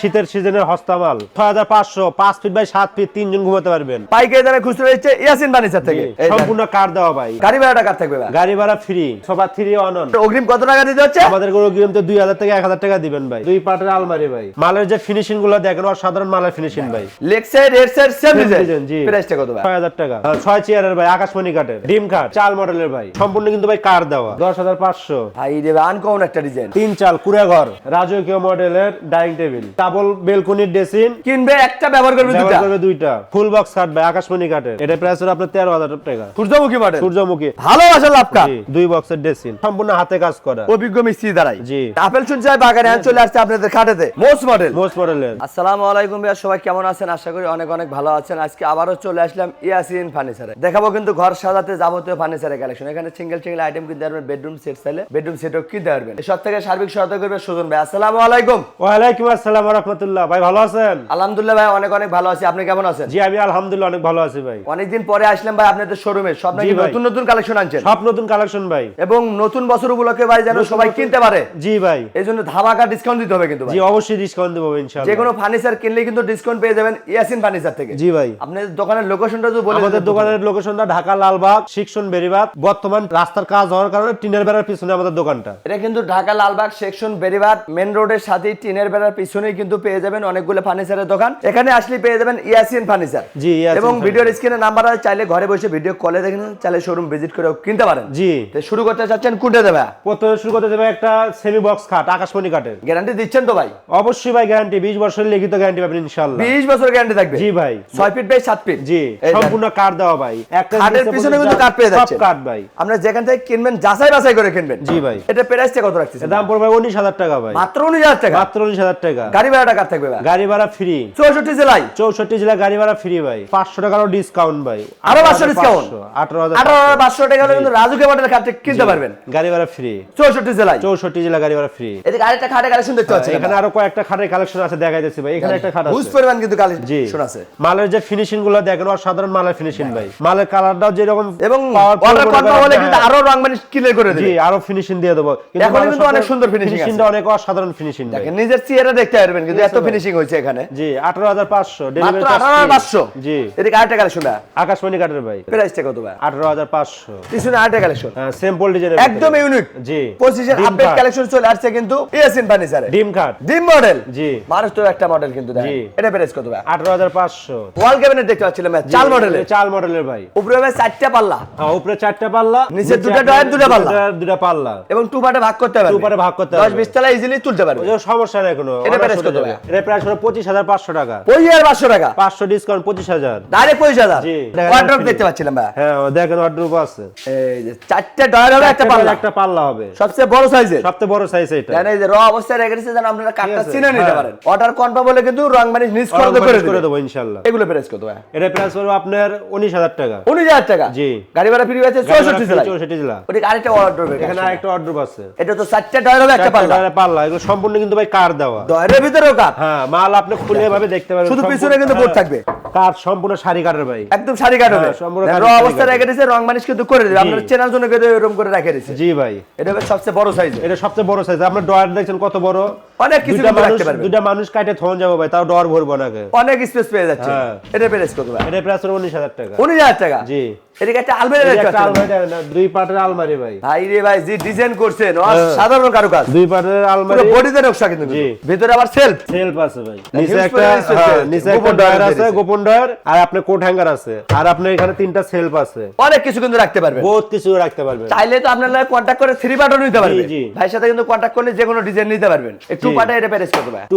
শীতের সিজনের হস্তামাল। ছয় হাজার পাঁচশো পাঁচ ফিট বাই সাত ফিট তিনজন ঘুমাতে পারবেন। পাইকারি দামে খুচরো দিচ্ছে ইয়াসিন ফার্নিচার থেকে। সম্পূর্ণ কার দেওয়া ভাই? গাড়ি ভাড়াটা কার থাকবে গাড়ি ভাড়া free sofa three on on অগ্রিম কত টাকা দিতে হচ্ছে? আমাদের কোনো গিরম তো দুই হাজার থেকে এক হাজার টাকা দিবেন ভাই। দুই পাটের আলমারি ভাই। মালের যে ফিনিশিংগুলো দেখেন অসাধারণ মালের ফিনিশিং ভাই। Leg side head side same design জি। প্রাইসটা কত ভাই? ছয় হাজার টাকা। ছয় চেয়ারের ভাই আকাশমণি কাঠের। ডিম কাঠ চাল মডেলের ভাই। সম্পূর্ণ কিন্তু ভাই কার দেওয়া। দশ হাজার পাঁচশো। ভাই আনকমন একটা ডিজাইন তিন চাল কুড়ে ঘর রাজকীয় মডেলের ডাইনিং টেবিল ডাবল বেলকনির ডেসিন কিনবে একটা ব্যবহার করবে দুটা ব্যবহার করবে দুইটা। ফুল বক্স ভাই আকাশমণি কাঠের এটা প্রাইস হলো আপনার তেরো হাজার টাকা। সূর্যমুখী মডেল সূর্যমুখী। ভালোবাসা লাভ কার দুই বক্সের ডেসিন সম্পূর্ণ হাতে কাজ করা। অভিজ্ঞ মিস্ত্রি দ্বারাই। জি। আপেল শুনছে বাগানে আন চলে আসছে আপনাদের খাটেতে। মোস্ট মডেল মোস্ট মডেলের আসসালামু আলাইকুম ভাইয়া সবাই কেমন আছেন? আশা করি অনেক অনেক ভালো আছেন। আজকে আবারও চলে আসলাম ইয়াসিন ফার্নিচারে। দেখাবো কিন্তু ঘর সাজাতে যাবতীয় ফার্নিচারের কালেকশন এখানে সিঙ্গেল সিঙ্গেল আইটেম কিনতে পারবেন বেডরুম সেট চাইলে বেডরুম সেটও কিনতে পারবেন। সব থেকে সার্বিক সহায়তা করবে সুজন ভাই। আসসালামু আলাইকুম। ওয়ালাইকুম আসসালাম রহমতুল্লাহ ভাই ভালো আছেন? আলহামদুলিল্লাহ ভাই অনেক অনেক ভালো আছি। আপনি কেমন আছেন? জি আমি আলহামদুলিল্লাহ অনেক ভালো আছি ভাই। অনেকদিন পরে আসলাম ভাই আপনাদের শোরুমে সব নাকি নতুন নতুন কালেকশন আনছেন? সব নতুন কালেকশন ভাই। এবং নতুন বছর উপলক্ষে ভাই যেন সবাই কিনতে পারে। জি ভাই। এই জন্য ধামাকা ডিসকাউন্ট দিতে হবে কিন্তু ভাই। জি অবশ্যই ডিসকাউন্ট দেবো যে কোনো ফার্নিচার কিনলে কিন্তু ডিসকাউন্ট পেয়ে যাবেন ইয়াসিন ফার্নিচার থেকে। জি ভাই। আপনাদের দোকানের লোকেশনটা যদি বলে আমাদের দোকানের লোকেশনটা ঢাকা লালবাগ শিক্ষণ বেরিবাদ। বর্তমান রাস্তার কাজ হওয়ার কারণে টিনের বেড়ার পিছনে আমাদের দোকানটা। এটা কিন্তু ঢাকা লালবাগ সেকশন বেরিবাদ মেন রোডের সাথেই টিনের বেড়ার পিছনেই কিন্তু পেয়ে যাবেন অনেকগুলো ফার্নিচারের দোকান। এখানে আসলে পেয়ে যাবেন ইয়াসিন ফার্নিচার জি, এবং। ভিডিওর স্ক্রিনে নাম্বার আছে চাইলে ঘরে বসে ভিডিও কলে দেখেন চাইলে শোরুম ভিজিট করে কিনতে পারেন। জি। তো শুরু করতে চাচ্ছেন কোনটা দেবে? প্রথমে শুরু করতে যাবে একটা সেমি বক্স খাট আকাশমণি কাঠের গ্যারান্টি দিচ্ছেন তো ভাই? অবশ্যই ভাই গ্যারান্টি বিশ বছরের লিখিত গ্যারান্টি পাবেন ইনশাল্লাহ বিশ বছর গ্যারান্টি থাকবে? জি ভাই। ছয় ফিট বাই সাত ফিট জি সম্পূর্ণ কাঠ দেওয়া ভাই। একটা খাটের পিছনে কিন্তু কাঠ পেয়ে সব যাচ্ছেন। কাঠ ভাই। আপনারা যেখান থেকে কিনবেন যাচাই বাছাই করে কিনবেন। জি ভাই। এটা প্রাইসটা কত রাখছেন দাম পড়বে উনিশ হাজার টাকা ভাই। মাত্র উনিশ হাজার টাকা? মাত্র উনিশ হাজার টাকা। গাড়ি ভাড়াটা কার থাকবে গাড়ি ভাড়া ফ্রি চৌষট্টি জেলায়। চৌষট্টি জেলা গাড়ি ভাড়া ফ্রি ভাই। পাঁচশো টাকারও ডিসকাউন্ট ভাই। আরও 500 discount? আঠারো হাজার আঠারো হাজার পাঁচশো। টাকা কিন্তু রাজুকে খাটে কিনতে পারবেন। গাড়ি ভাড়া ফ্রি চৌষট্টি জেলায়। চৌষট্টি জেলা গাড়ি ভাড়া ফ্রি এদিকে আরেকটা খাটে কালেকশন দেখতে পাচ্ছি এখানে আরও কয়েকটা খাটের কালেকশন আছে দেখাইতেছি ভাই। এখানে একটা খাট বুঝ আছে পরিমাণ কিন্তু কালেকশন আছে। মালের যে ফিনিশিংগুলো দেখেন অসাধারণ মালের ফিনিশিং ভাই। মালের কালারটাও যেরকম এবং অর্ডার করতে হলে কিন্তু হ্যাঁ, আরও রং মানে ক্লিয়ার করে জি আরও ফিনিশিং দিয়ে দেবো। মালের কিন্তু অনেক সুন্দর ফিনিশিং আছে। finishingটা অনেক অসাধারণ ফিনিশিং দেখেন নিজের চেয়ারে দেখতে পারবেন কিন্তু এত ফিনিশিং হয়েছে এখানে। জি আঠারো হাজার পাঁচশো। মাত্র আঠারো হাজার পাঁচশো? জি। এদিকে আরেকটা কালেকশন আকাশমণি ভাই। প্রাইসটা কত ভাই? আঠারো হাজার পাঁচশো। পিছনে আরেকটা কালেকশন সিম্পল ডিজাইন একদম ইউনিক জি। ডিম আপডেট কালেকশন চলে আসছে কিন্তু ইয়াসিন ফার্নিচারে ডিম কাঠ ডিম মডেল জি। একটা মডেল কিন্তু দেখেন। এটা প্রাইস কত ভাই? আঠারো হাজার পাঁচশো। ওয়াল ক্যাবিনেট দেখতে পাচ্ছিলাম চাল মডেলের চাল মডেলের ভাই। উপরে ভাই চারটা পাল্লা। হ্যাঁ, উপরে চারটা পাল্লা নিচে দুটা ডয়ার, দুটা পাল্লা। দুটা পাল্লা। এবং টু পার্টে ভাগ করতে পারবে টু পার্টে ভাগ করতে পারবে। বিশ তলা ইজিলি তুলতে পারবে। সমস্যা নেই কোনো এটা price কত যাবে। এটা প্রাইস হলো পঁচিশ হাজার পাঁচশো টাকা। পঁচিশ হাজার পাঁচশো টাকা? পাঁচশো ডিসকাউন্ট পঁচিশ হাজার। ডাইরেক্ট পঁচিশ হাজার? ওয়ার্ড্রপ দেখতে পাচ্ছিলাম ভাই হ্যাঁ দেখেন ওয়ার্ড্রোপ আছে। এই ডয়ার হবে একটা পাল্লা। একটা পাল্লা হবে। সবচেয়ে বড় সাইজের সবচেয়ে বড় সাইজ এটা। জানেন যে র অবস্থায় রেখে যেন আপনারা কাঠটা চিনে নিতে। পারেন। অর্ডার কনফার্ম হলে কিন্তু রং মানে নিজ করে করে করে করে দেবো। ইনশাল্লাহ এগুলো প্রাইস কত ভাই এটা প্রাইস হলো আপনার উনিশ হাজার টাকা। উনিশ হাজার টাকা? জি। গাড়ি ভাড়া ফ্রি আছে চৌষট্টি জেলায়। চৌষট্টি জেলা। ওদিকে আরেকটা অর্ডার এখানে আরেকটা ওয়ার্ড্রোপ আছে। এটা তো চারটা ডয়ার হবে একটা পাল্লা। পাল্লা। এগুলো সম্পূর্ণ কিন্তু ভাই কার দেওয়া। ডয়ারের ভিতরেও কাঠ হ্যাঁ মাল আপনি খুলে ভাবে দেখতে পারবেন শুধু পিছনে কিন্তু বোর্ড হ্যাঁ, থাকবে। কাঠ সম্পূর্ণ শাড়ি কাঠের ভাই। একদম শাড়ি হবে হ্যাঁ, সম্পূর্ণ র শাড়ি রেখে দিয়েছে রং মানিশ কিন্তু করে দেবে আপনার চেনার জন্য কিন্তু এরকম করে রেখে দিচ্ছে জি ভাই। এটা সবচেয়ে বড় সাইজ এটা সবচেয়ে বড় সাইজ আপনার ডয়ার দেখছেন কত বড়? অনেক কিছু মানুষ রাখতে পারবে দুইটা মানুষ কাটে থন যাব ভাই তাও ডর ভরবো না অনেক স্পেস পেয়ে যাচ্ছে হ্যাঁ। এটা প্রাইস কত ভাই? এটা প্রাইস হলো টাকা। উনিশ হাজার টাকা? জি। এদিকে একটা আলমারি না, দুই পাটের আলমারি ভাই। ভাই রে ভাই যে ডিজাইন করছেন হ্যাঁ। সাধারণ কারুকাজ। দুই পাটের আলমারি। পুরো বডিতে নকশা কিন্তু ভিতরে আবার সেলফ সেলফ আছে ভাই। নিচে একটা হ্যাঁ। নিচে একটা ডয়ার আছে গোপন ডয়ার আর আপনার কোট হ্যাঙ্গার আছে। আর আপনার এখানে তিনটা সেলফ আছে। অনেক কিছু কিন্তু রাখতে পারবেন। বহুত কিছু রাখতে পারবেন। চাইলে তো আপনার লাগে কন্ট্যাক্ট করে থ্রি পার্টও নিতে পারবেন। ভাইয়ের সাথে কিন্তু কন্ট্যাক্ট করলে যে কোনো ডিজাইন নিতে পারবেন। একটু জি। পার্টে এটা প্রাইস কত ভাই? টু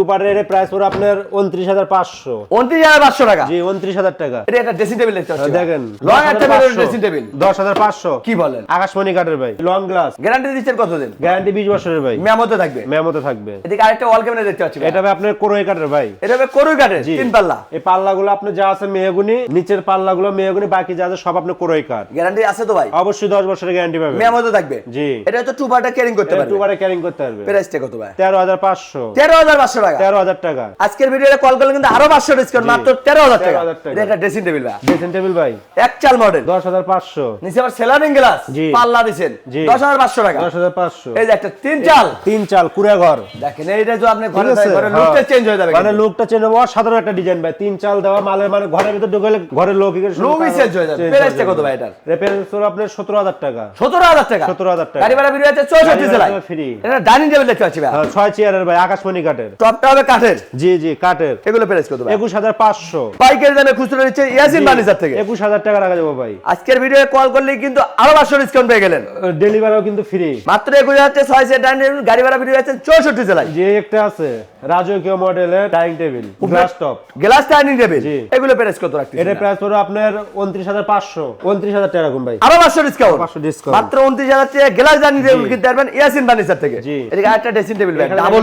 প্রাইস পড়ে আপনার উনত্রিশ হাজার পাঁচশো। উনত্রিশ হাজার পাঁচশো টাকা? জি উনত্রিশ হাজার টাকা। এটা একটা ড্রেসিং টেবিল দেখতে পাচ্ছি দেখেন লং একটা ড্রেসিং টেবিল দশ হাজার পাঁচশো। কি বলেন? আকাশমণি কাঠের ভাই। লং গ্লাস গ্যারান্টি দিচ্ছেন কতদিন? গ্যারান্টি বিশ বছরের ভাই। মেমোতে থাকবে? মেমোতে থাকবে। এদিকে আরেকটা ওয়াল ক্যাবিনেট দেখতে পাচ্ছি এটা ভাই আপনার কোরই কাঠের ভাই। এটা হবে করুই কাঠের তিন পাল্লা। এই পাল্লাগুলো যা আছে মেহগুনি নিচের পাল্লাগুলো মেহগুনি বাকি যা আছে সব আপনার কোরই কাঠ। গ্যারান্টি আছে তো ভাই? অবশ্যই দশ বছরের গ্যারান্টি পাবেন। মেমোতে থাকবে? জি। এটা তো টু পার্টে ক্যারিং করতে পারবে। দুবারে ক্যারিং করতে পারবে। প্রাইসটা কত ভাই? তেরো হাজার পাঁচশো। পাঁচশো তেরো হাজার পাঁচশো টাকা। তেরো হাজার টাকা। আজকের ভিডিওতে কল করলে কিন্তু আরও পাঁচশো ডিসকাউন্ট মাত্র তেরো হাজার টাকা। এটা একটা ড্রেসিং টেবিল ড্রেসিং টেবিল ভাই। এক চাল মডেল দশ হাজার পাঁচশো। নিচে আবার সেলারিং গ্লাস পাল্লা দিছেন। দশ হাজার পাঁচশো টাকা। দশ হাজার পাঁচশো। এই যে একটা তিন চাল। তিন চাল কুড়ে ঘর দেখেন এইটা যে আপনি ঘরে ঘরে হ্যাঁ। লুকটা চেঞ্জ হয়ে যাবে মানে লুকটা চেঞ্জ হবে। অসাধারণ একটা ডিজাইন ভাই। তিন চাল দেওয়া মালের মানে ঘরের ভিতর ঢুকলে ঘরের লোক Look-ই হয়ে যাবে। Price কত ভাই এটার? রেফারেন্স হলো আপনার সতেরো হাজার টাকা। সতেরো হাজার টাকা। 17,000 টাকা। গাড়ি ভাড়া ভিডিও আছে চৌষট্টি জেলায়। ভাড়া এটা ডাইনিং টেবিল দেখতে পাচ্ছি ভাই। হ্যাঁ, ছয় চেয়ারের ভাই। আকাশমণি কাঠের। টপটা হবে কাঠের? জি জি কাঠের। এগুলো প্রাইস কত ভাই একুশ হাজার পাঁচশো। পাইকারি দামে খুচরো নিচ্ছে ইয়াসিন ফার্নিচার থেকে। একুশ হাজার টাকা রাখা যাব ভাই। আজকের ভিডিও কল করলে কিন্তু আরও পাঁচশো ডিসকাউন্ট পেয়ে গেলেন। ডেলিভারিও কিন্তু ফ্রি মাত্র একুশ হাজার ছয় সেট ডাইনিং টেবিল গাড়ি ভাড়া ভিডিও আছে চৌষট্টি জেলায়। যে একটা আছে রাজকীয় মডেলের dining table glass top glass dining table জি। এগুলো প্রাইস কত রাখতে এটার প্রাইস পড়বে আপনার উনত্রিশ হাজার পাঁচশো। উনত্রিশ হাজার টাকা এরকম ভাই। আরও পাঁচশো ডিসকাউন্ট 500 discount। মাত্র উনত্রিশ হাজার টাকা গ্লাস ডাইনিং টেবিল কিনতে পারবেন ইয়াসিন ফার্নিচার থেকে। জি। এদিকে আরেকটা ড্রেসিং টেবিল ডাবল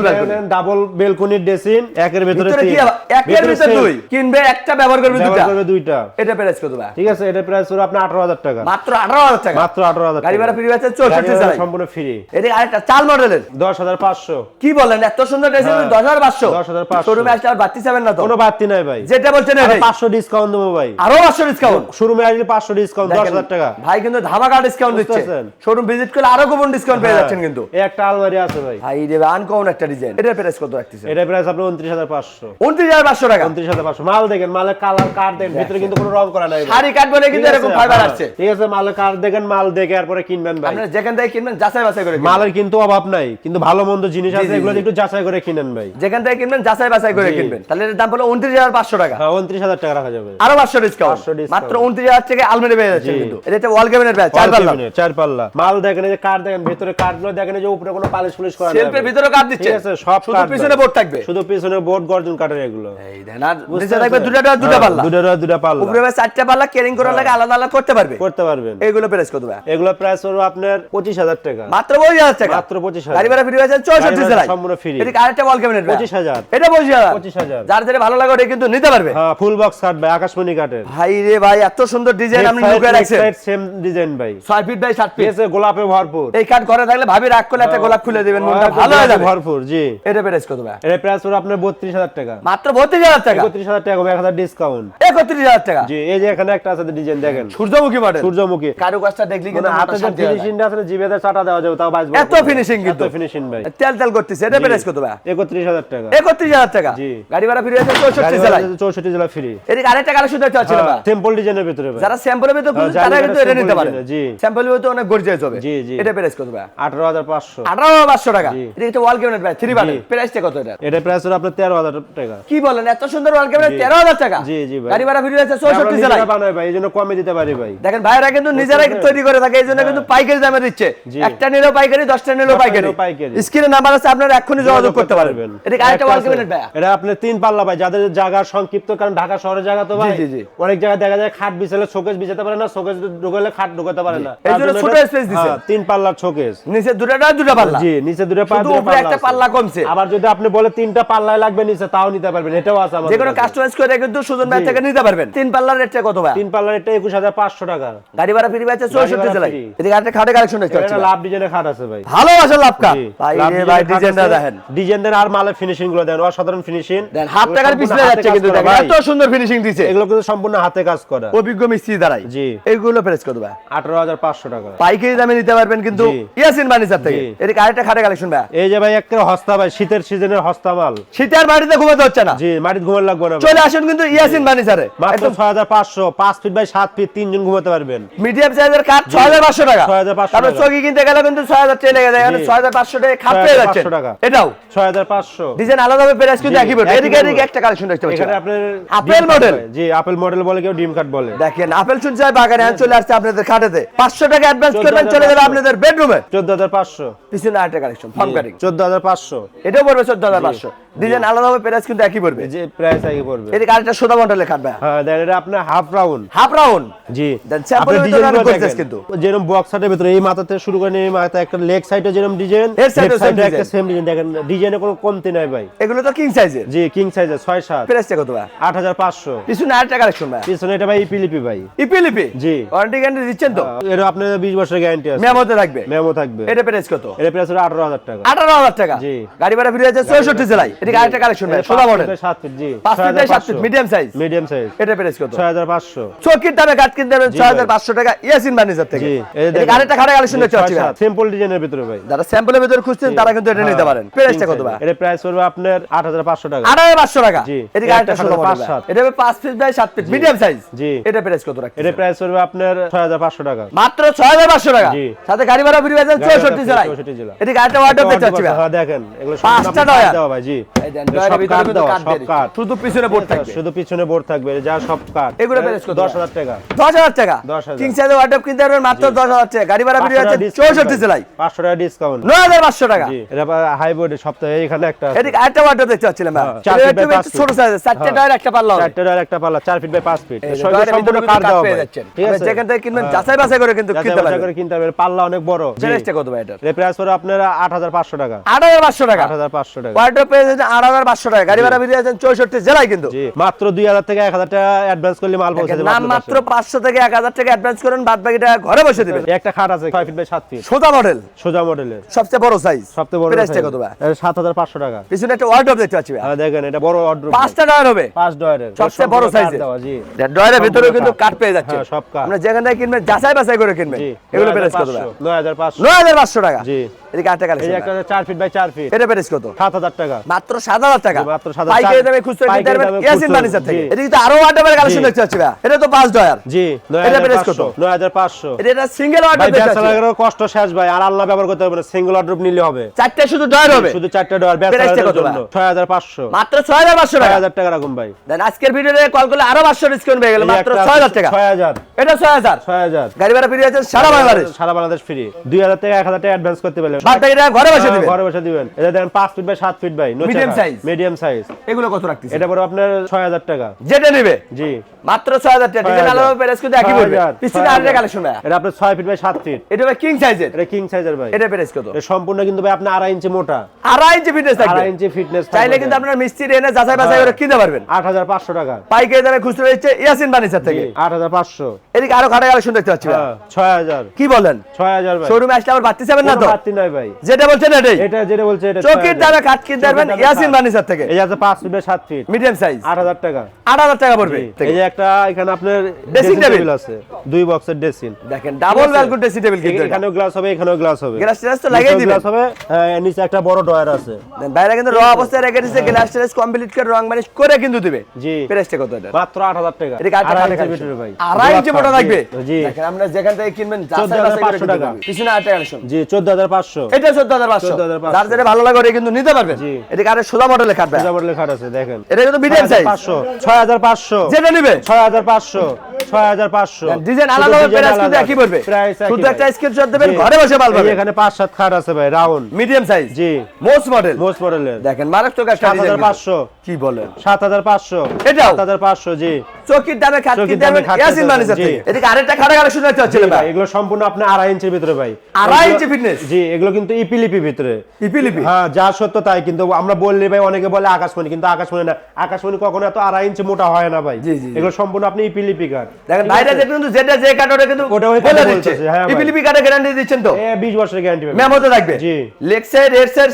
ডাবল বেলকনির ড্রেসিং একের ভিতরে কি। একের ভিতরে দুই। কিনবে একটা ব্যবহার করবে ব্যবহার করবে দুইটা। এটা প্রাইস কত ভাই? ঠিক আছে এটার প্রাইস আপনার আঠারো হাজার টাকা। মাত্র আঠারো হাজার টাকা। মাত্র আঠারো হাজার গাড়ি ভাড়া ফ্রি আছে সম্পূর্ণ ফ্রি এদিকে আরেকটা চাল মডেলের। দশ হাজার পাঁচশো। কি বলেন এত সুন্দর ড্রেসিং হ্যাঁ। দশ হাজার পাঁচশো। 10,500 শোরুমে আসলে আর বাড়তি যাবেন না তো। কোনো বাড়তি নাই ভাই। যেটা বলছেন এটাই। পাঁচশো ডিসকাউন্ট দেবো ভাই। আরও পাঁচশো ডিসকাউন্ট শোরুমে আসলে পাঁচশো ডিসকাউন্ট দশ হাজার টাকা। ভাই কিন্তু ধামাকা ডিসকাউন্ট দিচ্ছে। বুঝতেছেন? শোরুম ভিজিট করলে আরও কুপন ডিসকাউন্ট পেয়ে যাচ্ছেন হ্যাঁ। কিন্তু। এই একটা আলমারি আছে ভাই। ভাই দেবে আনকমন একটা ডিজাইন এটার প্রাইস কত রাখতেছে এটার প্রাইস হাজার পাঁচশো। উনত্রিশ টাকা? উনত্রিশ হাজার পাঁচশো। মাল দেখেন মালের কালার কার্ড দেখেন ভিতরে কিন্তু কোনো রং করা নাই শাড়ি কাট বলে কিন্তু এরকম ফাইবার হ্যাঁ। আসছে। ঠিক আছে মালের কার্ড দেখেন মাল দেখে এরপরে কিনবেন ভাই। আপনারা যেখান থেকে কিনবেন যাচাই বাছাই করে মালের কিন্তু অভাব নাই কিন্তু ভালো মন্দ জিনিস আছে এগুলো একটু যাচাই করে কিনেন ভাই। যেখান থেকে কিনবেন যাচাই বাছাই করে কিনবেন। তাহলে এর দাম হলো উনত্রিশ হাজার পাঁচশো টাকা। হ্যাঁ উনত্রিশ হাজার টাকা রাখা যাবে। আরও পাঁচশো ডিসকাউন্ট মাত্র উনত্রিশ হাজার থেকে আলমারি পেয়ে যাচ্ছে কিন্তু। এটা হচ্ছে ওয়াল ক্যাবিনেট ব্যাগ চার পাল্লা। চার পাল্লা। মাল দেখেন এই যে কার্ড দেখেন ভিতরে কার্ডগুলো দেখেন যে উপরে কোনো পালিশ পুলিশ করা নাই সেলফের ভিতরে কাট দিচ্ছে। ঠিক আছে সব শুধু পিছনে। বোর্ড থাকবে? শুধু পিছনে বোর্ড গর্জন কাঠের এগুলো। এই দেখেন আর নিচে থাকবে পারছেন? দুটা ডোর, হ্যাঁ, পাল্লা। দুটা ডোর, দুটা পাল্লা। উপরে ভাই চারটা পাল্লা কেরিং করার লাগে আলাদা আলাদা করতে পারবে? করতে পারবেন। এইগুলো প্রাইস কত ভাই? এগুলো প্রাইস পড়বে আপনার পঁচিশ হাজার টাকা। মাত্র পঁচিশ হাজার টাকা? মাত্র 25,000 গাড়ি ভাড়া ফ্রি আছে চৌষট্টি গাড়ি ভাড়া জেলায় সম্পূর্ণ free। এদিকে আরেকটা ওয়াল ক্যাবিনেট 25,000 এটা পঁচিশ হাজার। 25,000 যার যেটা ভালো লাগে ওটা কিন্তু নিতে পারবে। হ্যাঁ ফুল বক্স কাঠ ভাই আকাশমণি কাঠের। ভাই রে ভাই এত সুন্দর ডিজাইন আপনি লুকে রাখছেন। সেম ডিজাইন ভাই। ছয় ফিট বাই সাত ফিট আছে গোলাপে ভরপুর। এই কাঠ ঘরে থাকলে ভাবি রাগ করলে একটা গোলাপ খুলে দিবেন মনটা ভালো হয়ে যাবে। ভরপুর জি। এটা প্রাইস কত ভাই? এর প্রাইস পড়বে আপনার বত্রিশ হাজার টাকা। মাত্র বত্রিশ হাজার টাকা? একত্রিশ হাজার টাকা এক হাজার ডিসকাউন্ট একত্রিশ হাজার টাকা? জি এই যে এখানে একটা আছে ডিজাইন দেখেন। সূর্যমুখী মডেল সূর্যমুখী। কারু কাজটা দেখলি মানে কিন্তু হাতে যে ফিনিশিংটা আছে জিবেতে চাটা দেওয়া যাবে তাও বাঁচবে এত finishing কিন্তু। ফিনিশিং ভাই। তেল তেল করতেছে এটা প্রাইস কত ভাই? একত্রিশ হাজার টাকা। একত্রিশ হাজার টাকা? জি। গাড়ি ভাড়া ফিরে আছে চৌষট্টি জেলায়। চৌষট্টি জেলা ফ্রি এদিকে আরেকটা কালেকশন দেখতে পাচ্ছি ভাই। ডিজাইনের ভিতরে ভাই। যারা স্যাম্পলের ভিতরে হ্যাঁ, তারা কিন্তু এটা এটা নিতে পারে। জি। স্যাম্পলের ভিতরে অনেক গর্জিয়াস হবে। জি, জি। এটা প্রাইস কত ভাই? আঠারো হাজার পাঁচশো। আঠারো পাঁচশো টাকা। জি। এটা ওয়াল ক্যাবিনেট ভাই থ্রি বাটন প্রাইসটা কত এটা? এটা প্রাইস হলো আপনার তেরো হাজার টাকা। কি বলেন এত সুন্দর ওয়াল ক্যাবিনেট তেরো হাজার টাকা? জি, জি ভাই। গাড়ি ভাড়া ফিরে আছে চৌষট্টি জেলায়। বানাই ভাই এই জন্য কমে দিতে পারি ভাই। দেখেন ভাইরা কিন্তু নিজেরাই তৈরি করে থাকে এই জন্য কিন্তু পাইকারি দামে দিচ্ছে। একটা নিলেও পাইকারি দশটা নিলেও পাইকারি। স্ক্রিনে নাম্বার আছে আপনারা এক্ষুনি যোগাযোগ করতে পারবেন। এটা আরেকটা ওয়াল ক্যাবিনেট ভাই এটা আপনার তিন পাল্লা ভাই যাদের জায়গা সংক্ষিপ্ত কারণ ঢাকা শহরের জায়গা তো ভাই। অনেক জায়গায় দেখা যায় খাট বিছালে শোকেস বিছাতে পারে না শোকেস ঢুকালে খাট ঢুকাতে পারে না। এই জন্য জন্য ছোট এটা- দিছে। হ্যাঁ, তিন পাল্লার শোকেস নিচে দুটা দুটা পাল্লা। জি নিচে দুটো একটা। পাল্লা কমছে। আবার যদি আপনি বলে তিনটা পাল্লায় লাগবে নিচে তাও নিতে পারবেন এটাও আছে আমাদের যে কোনো কাস্টমাইজ করে কিন্তু সুজন ভাই থেকে নিতে পারবেন। তিন পাল্লার রেটটা কত ভাই তিন পাল্লার হাজার পাঁচশো টাকা। গাড়ি ভাড়া ফ্রি আছে চৌষট্টি ভাড়া জেলায়। এদিকে একটা খাটে কালেকশন দেখতে পাচ্ছি লাভ ডিজাইনের খাট আছে ভাই। লাভকা জি। ভাই রে ভাই ডিজাইনটা আছে। দেখেন। আর মালের ফিনিশিংগুলো দেন অসাধারণ ফিনিশিং দেন হাত টাকার পিছনে যাচ্ছে কিন্তু দেখেন। এত সুন্দর ফিনিশিং দিছে। এগুলো কিন্তু সম্পূর্ণ হাতে কাজ করা। অভিজ্ঞ মিস্ত্রি দ্বারাই। জি। এইগুলো প্রেস হাজার পাঁচশো টাকা। পাইকারি দামে নিতে পারবেন কিন্তু ইয়াসিন বানিসার থেকে। এদিকে আরেকটা খাটে কালেকশন ভাই। এই যে ভাই একটা হস্তা ভাই শীতের সিজনের হস্তা মাল শীতের বাড়িতে ঘুমাতে হচ্ছে না? জি লাগবে না। চলে আসুন কিন্তু ইয়াসিন মাত্র ফিট বাই ফিট তিনজন ঘুমাতে পারবেন। মিডিয়াম সাইজের হাজার পাঁচশো টাকা। 6,500 তারপর টাকা। চকি কিনতে গেলে কিন্তু ছয় হাজার টাকা খাট পেয়ে যাচ্ছেন। এটাও। ছয় হাজার পাঁচশো। ডিজাইন আলাদাভাবে প্রাইস কিন্তু একই পড়বে এদিকে এদিকে একটা কালেকশন দেখতে পাচ্ছি। এখানে আপনার আপেল? বলে। জি আপেল মডেল বলে কেউ ডিম কাট বলে। দেখেন আপেল শুনছে বাগানে চলে আসছে আপনাদের খাটেতে। পাঁচশো টাকা অ্যাডভান্স করবেন চলে যাবে আপনাদের বেডরুমে চোদ্দ হাজার পাঁচশো। পিছনে আরেকটা কালেকশন ফর্ম কাটিং চোদ্দ হাজার পাঁচশো। এটাও পড়বে চোদ্দ হাজার পাঁচশো। ডিজাইন আলাদাভাবে প্রাইস কিন্তু একই পড়বে। যে প্রাইস আগে পড়বে। এদিকে আরেকটা সোদা মন্ডলের খাট ভাই। হ্যাঁ এটা আপনার হাফ রাউন্ড হাফ রাউন্ড জি। আপনার অনেক gorgeous দেখেন। কিন্তু। যেরকম বক্স সাইডের ভিতরে এই মাথা থেকে শুরু করে নিয়ে এই মাথা একটা লেগ সাইডে যেরকম ডিজাইন এর এও same একটা সেম ডিজাইন দেখেন ডিজাইনে কোনো কমতি নাই ভাই। এগুলো তো কিং সাইজের জি কিং সাইজের ছয় সাত। প্রাইসটা কত ভাই? আট হাজার পাঁচশো। পিছনে আরেকটা কালেকশন ভাই। পিছনে এটা ভাই ইপিলিপি ভাই। ইপিলিপি? জি। ওয়ারেন্টি গ্যারান্টি দিচ্ছেন তো? আহ, এটা আপনার বিশ বছরের গ্যারান্টি আছে। মেমোতে থাকবে? মেমো থাকবে। এটা প্রাইস কত? এটা প্রাইস হলো আঠারো হাজার টাকা। আঠারো হাজার টাকা। জি। গাড়ি ভাড়া ফ্রি আছে চৌষট্টি জেলায়। এদিকে আরেকটা কালেকশন ভাই সোজা মডেল সাত ফিট জি। পাঁচ ফিট বাই সাত feet medium size medium size এটা প্রাইস কত? ছয় হাজার পাঁচশো। চৌকির দামে কাঠ কিনতে পারবেন জি ছয় হাজার পাঁচশো টাকা ইয়াসিন বার্নিজার থেকে। এদিকে আরেকটা খাটা কালেকশন পাচ্ছি ভাই। সিম্পল ডিজাইনের ভিতরে ভাই। যারা স্যাম্পলের ভিতরে খুঁজছেন তারা কিন্তু এটা নিতে পারেন। প্রাইসটা কত ভাই? এটা প্রাইস পড়বে আপনার আট হাজার পাঁচশো টাকা। আট হাজার পাঁচশো টাকা। জি। এদিকে আরেকটা খাটা মডেল। এটা হবে পাঁচ ফিট বাই সাত ফিট মিডিয়াম সাইজ জি। এটা প্রাইস কত রাখছে এটা প্রাইস পড়বে আপনার ছয় হাজার পাঁচশো টাকা। মাত্র ছয় হাজার পাঁচশো টাকা। জি। সাথে গাড়ি ভাড়া ফ্রি জেলায়। 64 জেলা। এদিকে আরেকটা ওয়ার্ডরোব দেখতে পাচ্ছি ভাই। হ্যাঁ, দেখেন। এগুলো সব পাঁচটা ডয়ার। কাঠ ভাই জি। এই দেন, এগুলো ডয়ারের সব ভিতরে কাঠ কিন্তু দেওয়া কাঠ সব দিয়ে শুধু পিছনে বোর্ড থাকবে। শুধু পিছনে বোর্ড থাকবে যা সব কাঠ। এগুলো প্রাইস কত? দশ হাজার টাকা। দশ হাজার টাকা? 10,000 কিং সাইজের ওয়ার্ডরোব কিনতে পারবেন মাত্র দশ হাজার টাকা। গাড়ি ভাড়া ফ্রি আছে চৌষট্টি জেলায় পাঁচশো টাকা ডিসকাউন্ট নয় হাজার পাঁচশো টাকা। জি এটা হাই বোর্ডে সপ্তাহে এখানে একটা আছে। এদিকে ওয়ার্ডরোব দেখতে পাচ্ছিলাম ভাই। হ্যাঁ, ছোট চারটে হ্যাঁ। একটা পাল্লা চারটে ডয়ার একটা পাল্লা ফিট বাই ফিট সম্পূর্ণ। ঠিক আছে? যেখান থেকে কিনবেন হ্যাঁ। যাচাই বাছাই করে কিন্তু কিনতে বাছাই পারবেন। করে কিনতে পারবেন। পাল্লা অনেক বড় জি। কত ভাই এটার? এর প্রাইস পড়ে আপনার টাকা পাঁচশো টাকা। আট হাজার পাঁচশো টাকা। ওয়ার্ডরোব পেয়ে যাচ্ছেন আট হাজার পাঁচশো টাকা। গাড়ি ভাড়া ফ্রি আছেন চৌষট্টি জেলায় কিন্তু। মাত্র দুই হাজার থেকে এক হাজার টাকা অ্যাডভান্স করলে মাল পৌঁছে দেবে নাম মাত্র পাঁচশো থেকে এক হাজার টাকা অ্যাডভান্স করেন বাদ বাকিটা ঘরে বসে দিবেন। একটা খাট আছে ছয় ফিট বাই সাত ফিট সোজা মডেল সোজা মডেলের সবচেয়ে বড় সাইজ সবচেয়ে বড় প্রাইসটা কত ভাই? সাত হাজার পাঁচশো টাকা। পিছনে একটা ওয়ার্ডরোব দেখতে পাচ্ছি ভাই। দেখেন এটা বড় অর্ডার পাঁচটা ডয়ার হবে। পাঁচ ডয়ারের সবচেয়ে বড় সম্পূর্ণ কাঠ জি। ডয়ারের ভিতরে কিন্তু কাঠ। কাঠ পেয়ে যাচ্ছে হ্যাঁ, সব কাঠ। আমরা যেখান কিনবেন যাচাই বাছাই করে কিনবেন। জি এগুলো প্রাইস কত ভাই? পাঁচশো। নয় হাজার পাঁচশো টাকা। জি। এদিকে আটটা কালেকশন একটা চার ফিট বাই চার ফিট এটা প্রাইস কত সাত হাজার টাকা। মাত্র সাত হাজার টাকা? মাত্র 7,000 পাইকারি দামে খুচরো কিনতে পারবেন ইয়াসিন ফার্নিচার থেকে। আরও কালেকশন দেখতে পাচ্ছি ভাই এটা তো পাঁচ ডয়ার জি এটা price কত? পাঁচশো নয় হাজার পাঁচশো। এটা এটা সিঙ্গেল ওয়ার্ডরোব দেখতে পাচ্ছি। কষ্ট শেষ ভাই আর আল্লাহ ব্যবহার করতে হবে সিঙ্গেল অর্ডার নিলে হবে। চারটে শুধু ডয়ার হবে? শুধু চারটে ডলার Price কত জন্য। ভাই? ছয় হাজার পাঁচশো। মাত্র ছয় হাজার পাঁচশো ছয় টাকা? হাজার টাকা রাখুন ভাই। দেন আজকের ভিডিওতে কল করলে আরও পাঁচশো ডিসকাউন্ট পেয়ে গেল মাত্র একটা ছয় হাজার টাকা। ছয় হাজার। এটা ছয় হাজার। ছয় হাজার। গাড়ি ভাড়া ফিরে আছেন সারা বাংলাদেশ। সারা বাংলাদেশ ফ্রি দুই হাজার টাকা এক হাজার টাকা অ্যাডভান্স করতে পারলেন বাদ ঘরে বসে হ্যাঁ, দিবেন। ঘরে বসে দিবেন। এটা দেখেন পাঁচ ফিট বাই সাত feet by Medium size? Medium size এগুলো কত রাখতেছে এটা পড়ে আপনার ছয় হাজার টাকা। যেটা নেবে? জি। মাত্র ছয় হাজার টাকা। ডিজাইন আলাদা প্রাইস কিন্তু একই পড়বে। পিছনে আরেকটা কালেকশন ভাই এটা আপনার ছয় ফিট বাই সাত ফিট এটা হবে কিং সাইজের এটা কিং সাইজের ভাই। এটা প্রাইস কত? এটা সম্পূর্ণ কিন্তু ভাই আপনার ইঞ্চি মোটা। আড়াই ইঞ্চি ফিটনেস থাকবে। আড়াই ইঞ্চি ফিটনেস চাইলে কিন্তু আপনার মিস্ত্রি এনে যাচাই বাছাই করে কিনতে পারবেন। আট হাজার পাঁচশো টাকা। পাইকারি দামে খুচরো দিচ্ছে ইয়াসিন বার্নিচার থেকে। আট হাজার পাঁচশো। এদিকে আরও খাটা কালেকশন দেখতে পাচ্ছি ভাই। হ্যাঁ, ছয় হাজার। কি বলেন? ছয় হাজার ভাই। শোরুমে আসলে আবার বাড়তি যাবেন না তো? বাড়তি নয় ভাই। যেটা বলছেন এটাই। এটা যেটা বলছে এটা চৌকির 6,000 দামে কাঠ কিনতে পারবেন চৌকির দামে ইয়াসিন কাঠ। থেকে। এই আছে পাঁচ feet by feet. Medium size আট হাজার টাকা। আট হাজার টাকা পড়বে এই যে একটা এখানে আপনার ড্রেসিং টেবিল আছে। দুই বক্সের ড্রেসিং দেখেন ডাবল ভ্যালকুড ড্রেসিং টেবিল কিন্তু এখানেও গ্লাস হবে এখানেও গ্লাস হবে। গ্লাস টেলাস তো লাগিয়ে দিবেন। গ্লাস হবে নিচে একটা বড় ডয়ার আছে। বাইরে কিন্তু র অবস্থায় রেখে দিচ্ছে গ্লাস টেলাস কমপ্লিট করে রং মানিশ করে কিন্তু দিবে। জি। প্রাইসটা কত এটা? মাত্র আট হাজার টাকা। এদিকে আরেকটা আড়াই কাটা ইঞ্চির collection। ভিতরে ভাই। আড়াই ইঞ্চি মোটা জি, জি। দেখেন আমরা যেখান থেকে কিনবেন 14,500 টাকা। পিছনে জি চোদ্দ হাজার পাঁচশো। এটা চোদ্দ 14,500 যার যেটা ভালো লাগে ওটা কিন্তু নিতে পারবেন। জি। এদিকে সোজা মডেলে কাটবে। পূজা লেখা আছে দেখেন। এটা কিন্তু মিডিয়াম সাইজ পাঁচশো ছয় হাজার পাঁচশো। যেটা নিবে। ছয় হাজার পাঁচশো ছয় হাজার পাঁচশো। ডিজাইন আলাদা প্রাইস কিন্তু একই পড়বে। শুধু একটা স্ক্রিনশট দেবেন ঘরে বসে মাল পাবেন। এখানে পাঁচ সাত খাট আছে ভাই রাউন্ড মিডিয়াম সাইজ জি। মোস্ট মডেল মোস্ট মডেলের দেখেন মারাত্মক একটা ডিজাইন হাজার পাঁচশো। কি বলেন? সাত হাজার পাঁচশো। এটাও? সাত হাজার পাঁচশো জি। চকির দামে খাট দামে ইয়াসিন থেকে জি। এদিকে আরেকটা খাটা কালেকশন দেখতে পাচ্ছিলেন ভাই ভাই এগুলো সম্পূর্ণ আপনার আড়াই ইঞ্চির ভিতরে ভাই। আড়াই ইঞ্চি fitness? জি এগুলো কিন্তু ইপিলিপি ভিতরে। ইপিলিপি? হ্যাঁ যা সত্য তাই কিন্তু আমরা বললে ভাই অনেকে বলে আকাশমণি কিন্তু আকাশমণি না। আকাশমণি কখনো এত আড়াই ইঞ্চি মোটা হয় না ভাই। এগুলো সম্পূর্ণ আপনি ইপিলিপি কাঠ দেখেন বাইরে যে কিন্তু যেটা যে কাট ওটা কিন্তু ওটা বলে দিচ্ছে। হ্যাঁ ভাই। ইপিলিপি কাটে গ্যারান্টি দিচ্ছেন তো? এ 20 বছরের গ্যারান্টি পাবেন মেমোতে থাকবে? জি। লেগ সাইড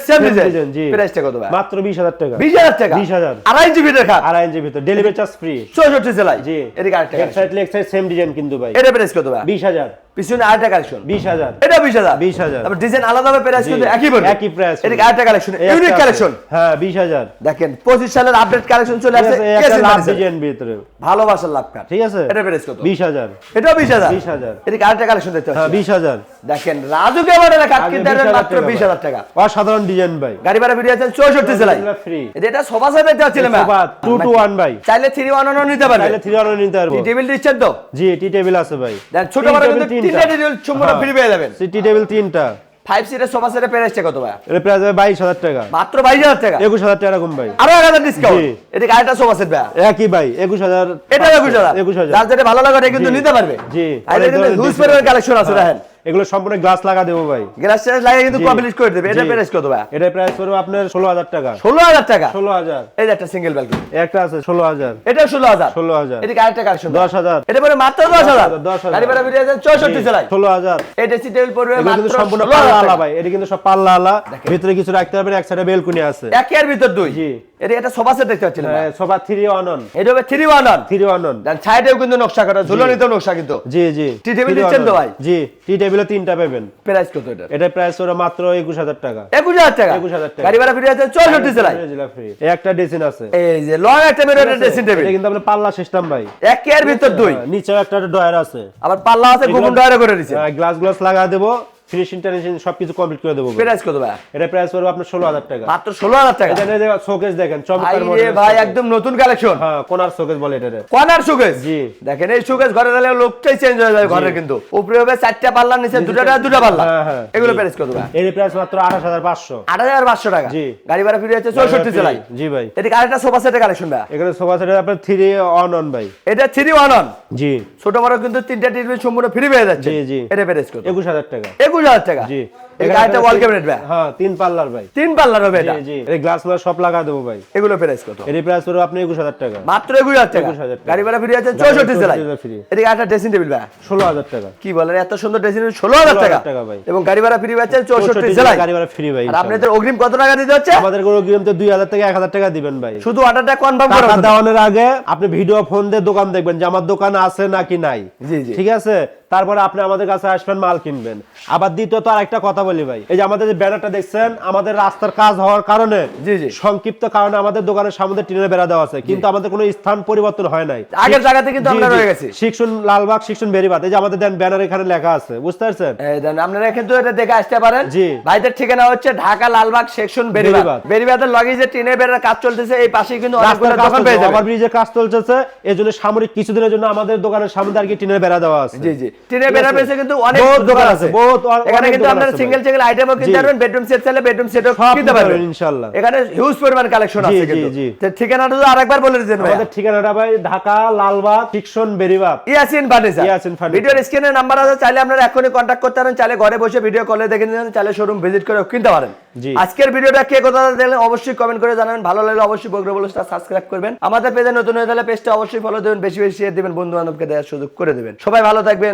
সেম ডিজাইন জি। প্রাইসটা কত ভাই? মাত্র 20000 টাকা। 20000 টাকা? 20,000 আড়াই ইঞ্চি ফিটের খাট আড়াই ইঞ্চির ভিতরে। ডেলিভারি চার্জ ফ্রি 64 জি। এদিকে আরেকটা। Side leg side same design কিন্তু ভাই। এটা প্রাইস কত ভাই? 20000 পিছনে আরেকটা কালেকশন 20000 এটা 20000 20,000 তারপর ডিজাইন আলাদা হবে প্রাইস কিন্তু একই পড়বে একই এদিকে পড়বে। আরেকটা কালেকশন ইউনিক কালেকশন হ্যাঁ 20000 দেখেন 25 সালের আপডেট কালেকশন চলে আসছে আছে একটা লাভ ডিজাইন ভিতরে। ভালোবাসার লাভ কার্ড ঠিক আছে? এটা প্রাইস কত? 20000 এটাও 20000 20,000 এদিকে আরেকটা কালেকশন দেখতে হ্যাঁ 20000 দেখেন রাজুকে মডেলের কাট কিনতে 20,000 মাত্র 20000 টাকা। অসাধারণ ডিজাইন ভাই। গাড়ি ভাড়া ভিডিও আছেন 64 জেলায়। ফ্রি এটা সোফা সেট দেখতে পাচ্ছিলাম সোফা 2 টু 1 ভাই। চাইলে 3 1 1 নিতে পারবে। চাইলে 3 অর্ডার নিতে পারব। টেবিল দিচ্ছেন তো? জি টি টেবিল আছে ভাই। দেন ছোট বড় কিন্তু তিনটা। তিনটা। টেবিল সম্পূর্ণ। ফ্রি পেয়ে যাবেন। টি টেবিল তিনটা। 5 সিটের সোফা সেটের প্রাইসটা কত ভাই এর প্রাইস হবে 22000 টাকা। মাত্র 22000 টাকা? 21000 টাকা কম ভাই। আরও 1000 ডিসকাউন্ট জি। এদিকে আরেকটা সোফা সেট ভাই একই ভাই 21000 এটা 21000 21000 যার যেটা ভালো লাগে ওটা কিন্তু নিতে পারবে। জি। কিন্তু হিউজ পরিমাণ কালেকশন আছে। দেখেন। এগুলো সম্পূর্ণ গ্লাস লাগা দেবো ভাই। গ্লাস টাস লাগিয়ে কিন্তু। কমপ্লিট করে দেবে। এটা প্রাইস কত ভাই? এটা প্রাইস পড়বে আপনার ষোলো হাজার টাকা। ষোলো হাজার টাকা? ষোলো হাজার। এই যে একটা সিঙ্গেল ব্যালকনি একটা আছে ষোলো হাজার। এটা ষোলো হাজার? ষোলো হাজার। এদিকে আরেকটা কালেকশন দশ হাজার। এটা পরে মাত্র দশ হাজার? দশ হাজার। গাড়ি ভাড়া বেরিয়ে যাচ্ছে চৌষট্টি চালাই ষোলো হাজার। এই ড্রেসিং টেবিল পড়বে মাত্র সম্পূর্ণ পাল্লা আলা ভাই। এটা কিন্তু সব পাল্লা আলা ভিতরে কিছু রাখতে পারবেন এক সাইডে বেলকুনি আছে। একের ভিতর দুই। জি। এটা এটা সোফা সেট দেখতে পাচ্ছিলাম সোফা থ্রি ওয়ান অন এটা হবে three one one three one on then সাইডেও কিন্তু নকশা করা ঝুলনিতেও নকশা কিন্তু। জি জি। টি টেবিল দিচ্ছেন তো ভাই? জি টি টেবিলে তিনটা পাবেন। প্রাইস কত এটা? এটা প্রাইস ওরা মাত্র একুশ হাজার টাকা। একুশ হাজার টাকা? 21,000 টাকা। গাড়ি ভাড়া চৌষট্টি চালাই ফ্রি একটা ডেসিন আছে। এই যে লং একটা ডেসিন টেবিল এটা কিন্তু আপনার পাল্লা সিস্টেম ভাই। একের ভিতর দুই। নিচে একটা ডয়ার আছে। আবার পাল্লা আছে গোপন ডয়ারে করে দিচ্ছে গ্লাস গ্লাস লাগা দেবো। ফিনিশিং টেনিশিং সবকিছু কমপ্লিট করে দেবো। প্রাইস কত ভাই এটা প্রাইস পড়বে আপনার ষোলো হাজার টাকা। মাত্র ষোলো হাজার টাকা? এটা শোকেস দেখেন চমৎকার ভাই একদম নতুন কালেকশন হ্যাঁ কোনার শোকেস বলে এটা কর্নার সুকেস জি। দেখেন এই সুকেস ঘরে গেলে লোকটাই চেঞ্জ হয়ে যাবে ঘরে কিন্তু। উপরে হবে চারটা পাল্লা নিচে দুটা দুটা পাল্লা। হ্যাঁ, হ্যাঁ। এগুলো প্রাইস কত ভাই এর প্রাইস মাত্র আঠাশ হাজার পাঁচশো। আট হাজার পাঁচশো টাকা। জি। গাড়ি ভাড়া ফিরে যাচ্ছে চৌষট্টি জি ভাই। এদিকে আরেকটা সোফা সেটের কালেকশন ভাই এখানে সোফা সেটের আপনার থ্রি অন অন ভাই। এটা থ্রি ওয়ান ওয়ান জি। ছোট বড় কিন্তু তিনটা সম্পূর্ণ ফ্রি পেয়ে যাচ্ছে। জি, জি। এটা প্রাইস কত? একুশ হাজার টাকা। একুশ হাজার টাকা। জি। এদিকে ওয়াল ক্যাবিনেট ভাই। হ্যাঁ তিন পাল্লার ভাই। তিন পাল্লার হবে এটা? জি জি। গ্লাস গ্লাস সব লাগা দেবো ভাই। এগুলো প্রাইস কত? এর প্রাইস পড়বে আপনি একুশ হাজার টাকা। মাত্র একুশ হাজার টাকা? 21,000 গাড়ি ভাড়া ফিরে যাচ্ছে গাড়ি জেলায় 64 একটা ড্রেসিং টেবিল ভাই। ষোলো হাজার টাকা। কি বলেন এত সুন্দর ড্রেসিং টেবিল ষোলো হাজার টাকা। টাকা ভাই। এবং গাড়ি ভাড়া ফ্রি পাচ্ছেন চৌষট্টি চৌষট্টি জেলায় গাড়ি ভাড়া ফ্রি ভাই আর আপনাদের অগ্রিম কত টাকা দিতে হচ্ছে? আমাদের কোনো হাজার থেকে এক হাজার টাকা দিবেন ভাই। শুধু অর্ডারটা কনফার্ম টাকা আগে আপনি ভিডিও ফোন দিয়ে দোকান দেখবেন যে আমার দোকান আছে নাকি নাই। জি, জি। ঠিক আছে? তারপরে আপনি আমাদের কাছে আসবেন মাল কিনবেন। আবার দ্বিতীয়ত আর একটা কথা বলি ভাই। এই যে আমাদের যে ব্যানারটা দেখছেন আমাদের রাস্তার কাজ হওয়ার কারণে জি, জি। সংক্ষিপ্ত কারণে আমাদের দোকানের সামনে টিনের বেড়া দেওয়া আছে। কিন্তু আমাদের কোনো স্থান পরিবর্তন হয় নাই। আগের জায়গাতে কিন্তু আমরা রয়ে গেছি। শিক্ষণ লালবাগ শিক্ষণ বেরিবাদ এই যে আমাদের দেন ব্যানার এখানে লেখা আছে। বুঝতে পারছেন? এই দেন, আপনারা কিন্তু এটা দেখে আসতে পারেন। জি। ভাইদের ঠিকানা হচ্ছে ঢাকা লালবাগ সেকশন বেরিবাদ বেরিবাদ। বেরিবাদের লগে যে টিনের বেড়ার কাজ চলতেছে এই পাশে কিন্তু অনেকগুলো দোকান পেয়ে যাবেন ওভার ব্রিজের কাজ চলতেছে। এই জন্য সামরিক কিছুদিনের জন্য আমাদের দোকানের সামনে আর কি টিনের বেড়া দেওয়া আছে। জি জি। টিনের বেড়ার? কিন্তু অনেক দোকান আছে। বহুত এখানে কিন্তু আপনারা সিঙ্গেল সিঙ্গেল আইটেমও কিনতে পারবেন বেডরুম সেট চাইলে বেডরুম সেটও কিনতে পারবেন। ইনশাআল্লাহ। এখানে হিউজ পরিমাণ কালেকশন আছে কিন্তু। ঠিকানাটা আরেকবার বলে ভাই। আমাদের ঠিকানাটা ভাই ঢাকা লালবাগ বেরিবাদ ইয়াসিন ফার্নিচার। ইয়াসিন ফার্নিচার। ভিডিওর স্ক্রিনে নাম্বার আছে চাইলে আপনারা এখনই কন্ট্যাক্ট করতে পারেন চাইলে ঘরে বসে ভিডিও কলে দেখে নিতে চাইলে শোরুম ভিজিট করে কিনতে পারেন। আজকের ভিডিওটা কে কোথা দেখলেন অবশ্যই কমেন্ট করে জানাবেন। ভালো লাগলে অবশ্যই বগ্র বলে সাবস্ক্রাইব করবেন। আমাদের পেজে নতুন হয়ে তাহলে পেজটা অবশ্যই ফলো দেবেন বেশি বেশি শেয়ার দিবেন বন্ধু বান্ধবকে দেওয়ার সুযোগ করে দেবেন। সবাই ভালো থাকবেন